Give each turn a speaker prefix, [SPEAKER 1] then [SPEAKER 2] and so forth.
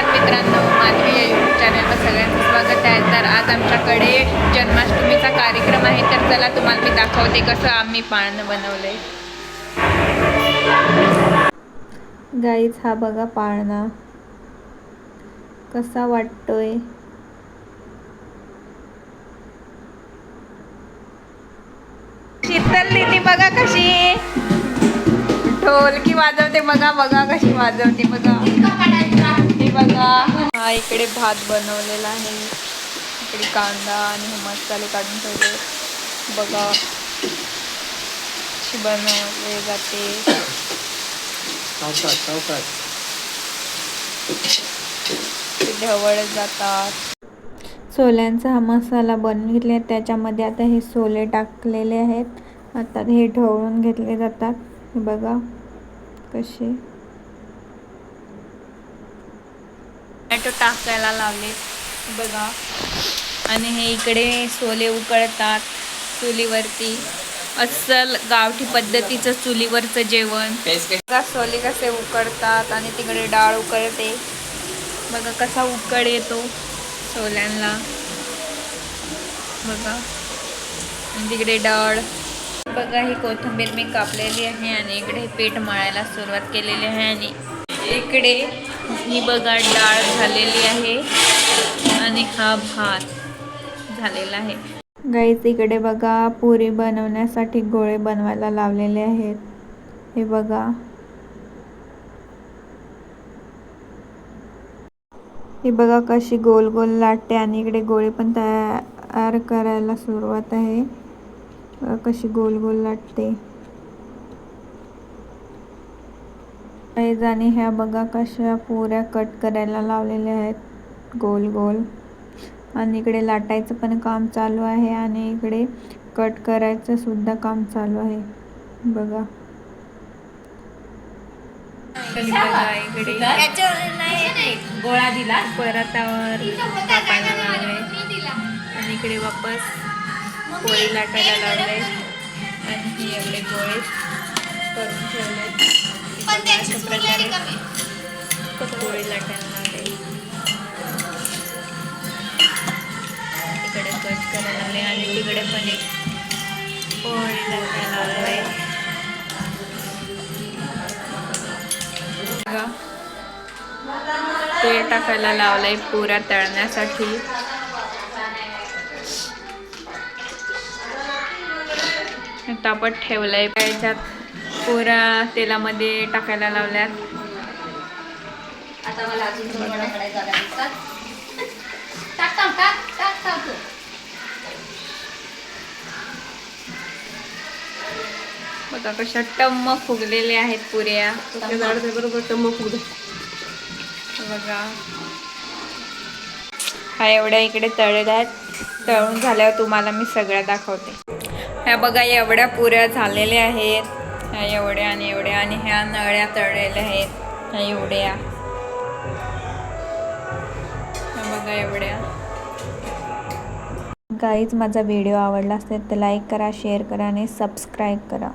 [SPEAKER 1] नमस्कार मित्रांनो माधवी यूट्यूब चॅनलवर सगळ्यांचं स्वागत आहे. तर आज आमच्याकडे जन्माष्टमीचा कार्यक्रम आहे. तर चला तुम्हाला मी दाखवते कसं आम्ही पाळणं बनवलंय. गाईच हा बघा पाळणा. कसा वाटतोय? शीतल दिदी बघा कशी. ढोलकी वाजवते बघा बघा कशी वाजवते बघा. बघा. हा इकडे भात बनवलेला आहे. इकडे कांदा आणि मसाले काढून ठेवले. बघा. बनवले जाते. ढवळ जातात. सोल्यांचा हा मसाला बनवून घेतले त्याच्यामध्ये आता हे सोले टाकलेले आहेत. आता हे ढवळून घेतले जातात. बघा कसे टोमॅटो टाकायला लावले बघा. आणि हे इकडे सोले उकळतात चुलीवरती. अस्सल गावठी पद्धतीचं चुलीवरचं जेवण. बघा सोले कसे उकडतात आणि तिकडे डाळ उकळते. बघा कसा उकड येतो सोल्यांना. बघा. तिकडे डाळ. बघा ही कोथिंबीर मी कापलेली आहे आणि इकडे पीठ मळायला सुरुवात केलेली आहे आणि इकडे ही बघा डाळ झालेली आहे आणि हा भात झालेला आहे. गाईच इकडे बघा पुरी बनवण्यासाठी गोळे बनवायला लावलेले आहेत. हे बघा. हे बघा कशी गोल गोल लाटते आणि इकडे गोळे पण तयार करायला सुरुवात आहे. कशी गोल गोल लाटते. आणि ह्या बघा कशा पुऱ्या कट करायला लावलेल्या आहेत. गोल गोल. आणि इकडे लाटायचं पण काम चालू आहे आणि इकडे कट करायचं सुद्धा काम चालू आहे. बघा. बघा इकडे
[SPEAKER 2] गोळा दिला
[SPEAKER 1] परतावर टाकायला आणि इकडे वापस पोळी लाटायला लावले आणि गोळे करून ठेवले अशा प्रकारे पोळी लाटायला लावले इकडे कट करायला लावले आणि तिकडे पण एक पोळी लाटायला लावले बघा. तेल टाकायला लावलंय पुऱ्या तळण्यासाठी. तापत ठेवलंय. त्याच्यात पुऱ्या तेलामध्ये टाकायला लावल्यात.
[SPEAKER 2] आता मला अजून थोडं जागा दिसतात टाक टाक टाक टाक टाक.
[SPEAKER 1] बघा कशा टम्म फुगलेले आहेत पुऱ्या.
[SPEAKER 3] बरोबर टम्म फुगलं.
[SPEAKER 1] बघा. हा एवढ्या इकडे तळल्या आहेत. तळून झाल्यावर तुम्हाला मी सगळ्या दाखवते. ह्या बघा एवढ्या पुऱ्या झालेल्या आहेत. ह्या एवढ्या आणि एवढ्या आणि ह्या नळ्या तळलेल्या आहेत. ह्या एवढ्या. बघा एवढ्या. गाईज माझा व्हिडिओ आवडला असेल तर लाईक करा शेअर करा आणि सबस्क्राईब करा.